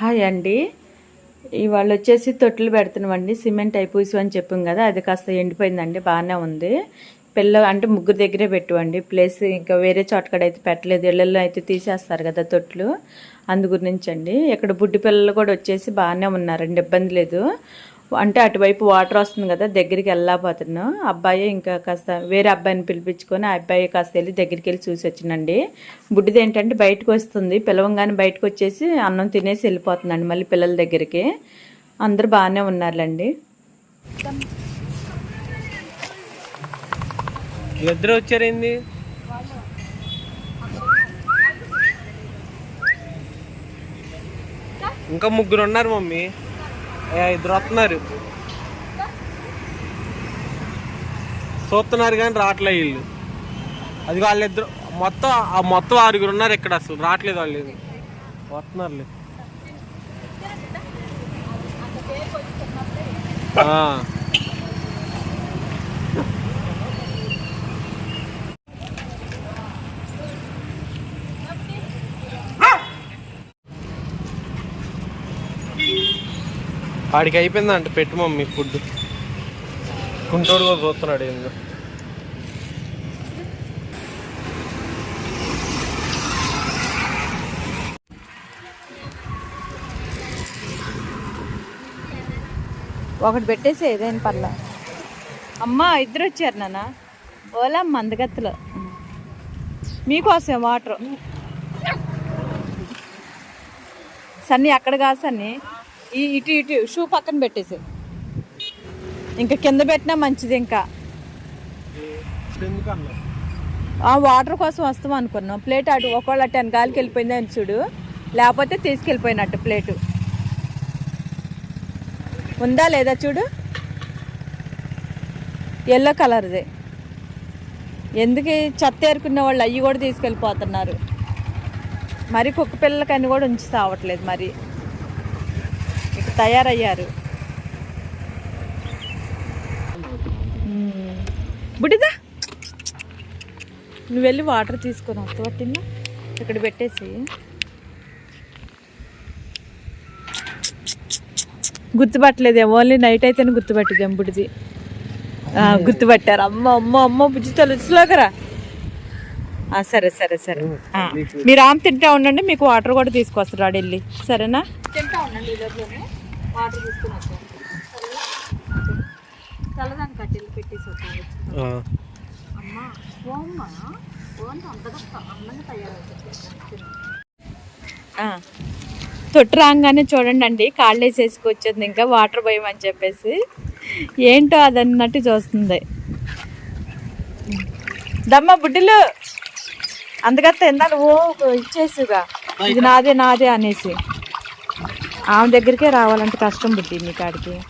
Hi అండి. ఇవాళ వచ్చేసి తొట్లు పెడుతున్నామండి. సిమెంట్ అయిపోయి అని చెప్పాం కదా అది కాస్త ఎండిపోయిందండి బాగానే ఉంది. పిల్ల అంటే ముగ్గురు దగ్గరే పెట్టువండి. ప్లేస్ ఇంకా వేరే చోటకడ అయితే పెట్టలేదు. ఇళ్ళల్లో అయితే తీసేస్తారు కదా తొట్లు. అందు గురించండి. ఇక్కడ బుడ్డి పిల్లలు కూడా వచ్చేసి బాగానే ఉన్నారండి ఇబ్బంది లేదు. అంటే అటువైపు వాటర్ వస్తుంది కదా దగ్గరికి వెళ్ళలేకపోతున్నాం. అబ్బాయి ఇంకా కాస్త వేరే అబ్బాయిని పిలిపించుకొని ఆ అబ్బాయి కాస్త వెళ్ళి దగ్గరికి వెళ్ళి చూసి వచ్చినండి బుడ్డిది ఏంటంటే బయటకు వస్తుంది పిలవంగానే బయటకు వచ్చేసి అన్నం తినేసి వెళ్ళిపోతుందండి మళ్ళీ పిల్లల దగ్గరికి. అందరూ బాగానే ఉన్నారులేండి. ఇద్దరు వచ్చారేంది ఇంకా ముగ్గురు ఉన్నారు మమ్మీ. ఇద్దరు వస్తున్నారు. చూస్తున్నారు కానీ రావట్లే వీళ్ళు. అది వాళ్ళిద్దరు మొత్తం మొత్తం ఆరుగురు ఉన్నారు ఇక్కడ అసలు. రావట్లేదు వాళ్ళు వస్తున్నారు వాడికి అయిపోయిందంట పెట్టు మమ్మీ ఫుడ్. కుంటోడు కూడా చూస్తున్నాడు ఏందో. ఒకటి పెట్టేసి ఏదైనా పర్లా. అమ్మ ఇద్దరు వచ్చారు నాన్న. ఓలా మందగత్తులో. మీకోసం వాటర్. సన్నీ అక్కడ కాదు సన్నీ. ఇటు ఇటు షూ పక్కన పెట్టేసి ఇంకా కింద పెట్టినా మంచిది ఇంకా. వాటర్ కోసం వస్తాం అనుకున్నాం. ప్లేట్ అటు ఒకవేళ అటు వెనకాలకి వెళ్ళిపోయింది అని చూడు. లేకపోతే తీసుకెళ్ళిపోయినట్టు ప్లేటు. ఉందా లేదా చూడు? ఎల్లో కలర్ది. ఎందుకు చెత్త ఏరుకునే వాళ్ళు అవి కూడా తీసుకెళ్ళిపోతున్నారు. మరి కుక్క పిల్లలకని కూడా ఉంచి సావట్లేదు మరి. తయారయ్యారు. బుడిదా! నువ్వు వెళ్ళి వాటర్ తీసుకొని వస్తావా ఇక్కడ పెట్టేసి. గుర్తుపట్టలేదే ఓన్లీ నైట్ అయితేనే గుర్తుపట్టింది ఎంబుడిది గుర్తుపట్టారు. అమ్మ అమ్మ అమ్మ బుజ్జి తెలుసులోకరా సరే సరే సరే. మీరు ఆమె తింటా ఉండండి మీకు వాటర్ కూడా తీసుకొస్తారు ఆడెళ్ళి వెళ్ళి. సరేనా? తింటా ఉండండి వాటర్ తీసుకుని వచ్చాను. చల్లదాన్ని కట్టెలు పెట్టేసి వచ్చాను అమ్మా ఓమ్మా ఓంటి అంతగా అందంగా తయారవుతుంది. తొట్టు రాగానే చూడండి అండి కాళ్ళు వేసేసుకొచ్చింది ఇంకా వాటర్ భయం అని చెప్పేసి. ఏంటో అది అన్నట్టు చూస్తుంది. దమ్మ బుడ్డిలు అందుకత్త ఎందాక ఓ ఇచ్చేసుగా. ఇది నాదే నాదే అనేసి. ఆమె దగ్గరికే రావాలంటే కష్టం బుద్ధి మీ కాడికి.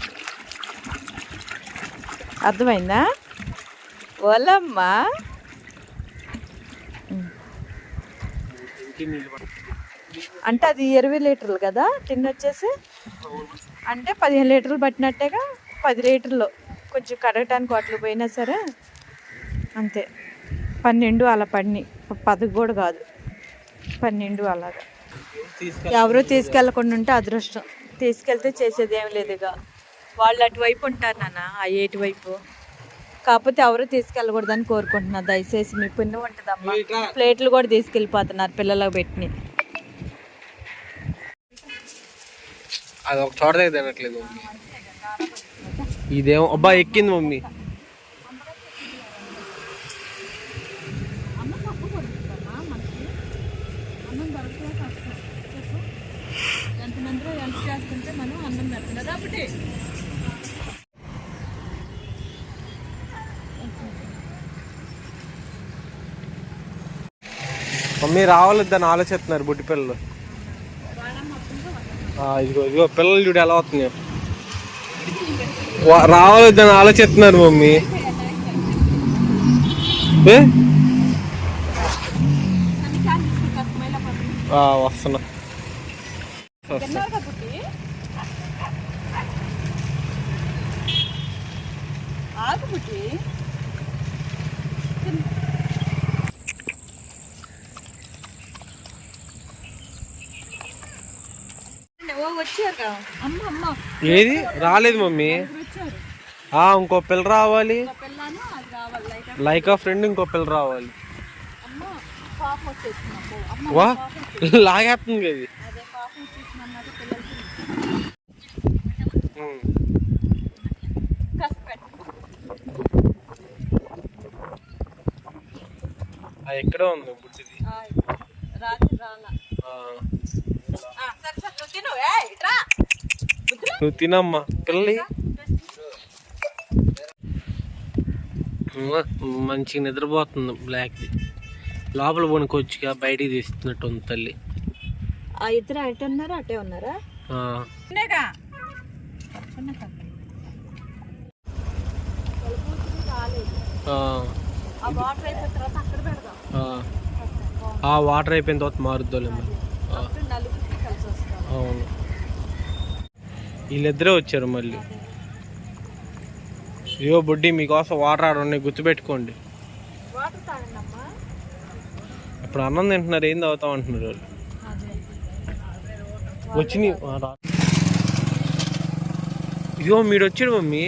అర్థమైందా? ఓలమ్మా. అంటే అది ఇరవై లీటర్లు కదా టిన్ వచ్చేసి అంటే పదిహేను లీటర్లు పట్టినట్టేగా పది లీటర్లు. కొంచెం కడగటానికి వాటికి పోయినా సరే అంతే. పన్నెండు అలా పడినాయి. పది కూడా కాదు. పన్నెండు అలాగా. ఎవరు తీసుకెళ్ళకుండా ఉంటే అదృష్టం. తీసుకెళ్తే చేసేది ఏం లేదుగా వాళ్ళు అటువైపు ఉంటారు నాన్న ఆ ఏటి వైపు. కాకపోతే ఎవరు తీసుకెళ్ళకూడదని కోరుకుంటున్నారు. దయచేసి మీ పుణ్యం ఉంటుందమ్మా. ప్లేట్లు కూడా తీసుకెళ్ళిపోతున్నారు పిల్లలకు పెట్టిన. అది ఒక చోట దగ్గర తినట్లేదు మమ్మీ. ఇదేమో అబ్బా ఎక్కింది మమ్మీ. మమ్మీ రావాలిద్దని ఆలోచిస్తున్నారు బుట్టి పిల్లలు. ఇదిగో ఇదిగో పిల్లలు చూడు ఎలా అవుతున్నాయో రావాలిద్దని ఆలోచిస్తున్నారు మమ్మీ. వస్తున్నా. వస్తున్నా. ఏది? రాలేదు మమ్మీ. ఆ ఇంకో పిల్ల రావాలి. లైకా ఫ్రెండ్ ఇంకో పిల్ల రావాలి. వా. లాగేస్తుంది అది అదే పాప వచ్చేసింది అన్నమాట పిల్లలకి ఉమ్. కాస్త పెట్టు. అది ఎక్కడో ఉంది బుడ్డిది నువ్వు తినమ్మా పిల్లి మంచిగా నిద్రపోతుంది బ్లాక్ది లోపల కొనుక్కొచ్చుగా బయటికి తీస్తున్నట్టు ఉంది తల్లి ఆ ఇద్దరు అటే ఉన్నారా అటే ఉన్నారా ఆ. ఉన్నాగా ఆ. ఆ వాటర్ అయిపోయిన తర్వాత అక్కడ పెడదాం ఆ. ఆ వాటర్ అయిపోయిన తర్వాత వస్తాం అవును. వీళ్ళిద్దరే వచ్చారు మళ్ళీ. ఇయో బుడ్డి మీకోసం వాటర్ ఆడ ఉన్నాయి గుర్తుపెట్టుకోండి. ఇప్పుడు అన్నం తింటున్నారు ఏం తాగుతాం అంటున్నారు వాళ్ళు. వచ్చినాయి. ఇదిగో మీరు వచ్చాడు మమ్మీ.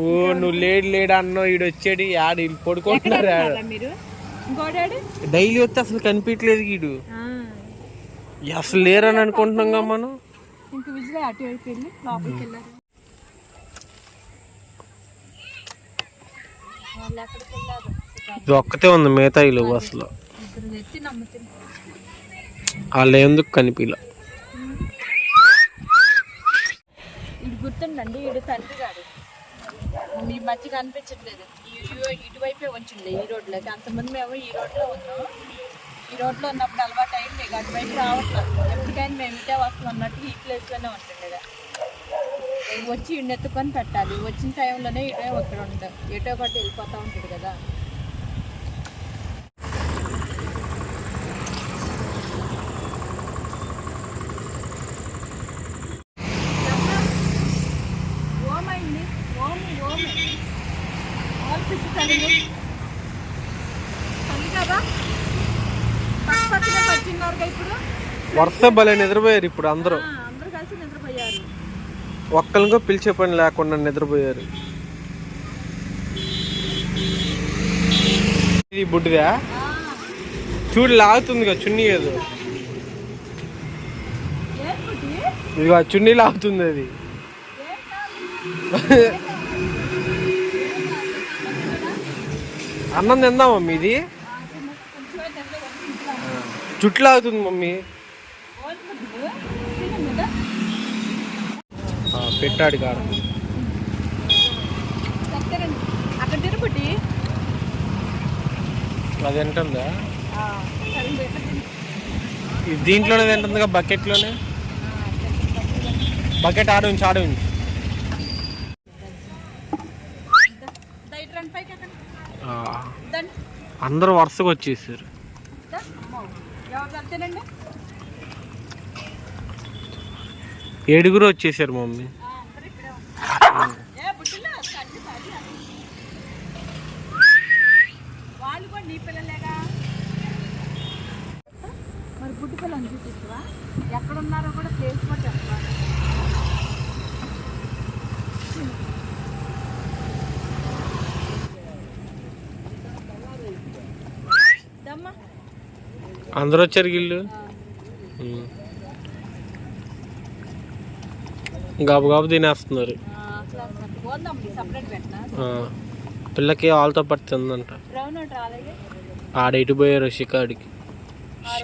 ఓ నువ్వు లేడు లేడు అన్నో ఈడు వచ్చాడు ఆడ వీళ్ళు పడుకుంటున్నారు డైలీ వస్తే అసలు కనిపించలేదు వీడు అసలు లేరని అనుకుంటున్నాం కదా మనం ఇది ఒక్కతే ఉంది మిగతా అసలు. ఇద్దరు ఎత్తి నమ్ముతుంది వాళ్ళు ఎందుకు కనిపించలే ఇది గుర్తుండండి తండ్రి గాడు. మీ మధ్య కనిపించట్లేదు ఇటువైపే వచ్చిండే ఈ రోడ్లోకి. అంతమంది మేము ఈ రోడ్లో ఉన్నాం. ఈ రోడ్లో ఉన్నప్పుడు అలవాటు అయింది ఇక అటువైపు రావట్లేదు. ఎప్పటికైనా మేము ఇటే వస్తాం అన్నట్టు ఈ ప్లేస్లోనే ఉంటుండే వచ్చి ఇండెత్తుకొని పెట్టాలి. వచ్చిన టైంలోనే ఇటే ఒక్కడ ఉంటుంది ఎటో ఒకటి వెళ్ళిపోతూ ఉంటుంది కదా ఓమైంది ఓమి ఓమి ఓల్ పిచ్చి తల్లి తల్లి కదా పచ్చపచ్చగా వచ్చిన్నారు ఇప్పుడు వరుస భలే నిద్రపోయారు ఇప్పుడు అందరూ. అందరూ కలిసి నిద్రపోయారు. ఒక్కరికో పిలిచే పని లేకుండా నిద్రపోయారు. ఇది బుడ్డిదా? చూడు లాగుతుంది చున్నీ ఏదో. ఆ చున్నీ లాగుతుంది అది. అన్నం తిందా మమ్మీ ఇది. చుట్టూ లాగుతుంది మమ్మీ ఓల్ బుడ్డి, తిను కదా. ఆ, పెట్టాడు కాడ అక్కడ తిరుపతి అది ఎంటుందా దీంట్లోనే తింటుందిగా బకెట్లోనే? బకెట్ ఆడ ఉంచి ఆడ ఉంచి అందరూ వరుసగా వచ్చేసారు దా, అమ్మో. ఎవరు అంతేనండి ఏడుగురు వచ్చేసారు మమ్మీ ఆ, అందరూ ఇక్కడే ఉన్నారు. ఏ బుడ్డిలో తల్లి తల్లి అని. వాళ్ళు మరి బుడ్డి పిల్లలు చూపిస్తావా? ఎక్కడున్నారో కూడా ప్లేస్ కూడా అందరూ వచ్చారు గిల్లు? గాబు గాబు తినేస్తున్నారు. పిల్లకి వాళ్ళతో పాటు తిందంట. బ్రౌన్ ఒకటి రాలేగే ఆడ ఇటు పోయారు షికాడికి ఆ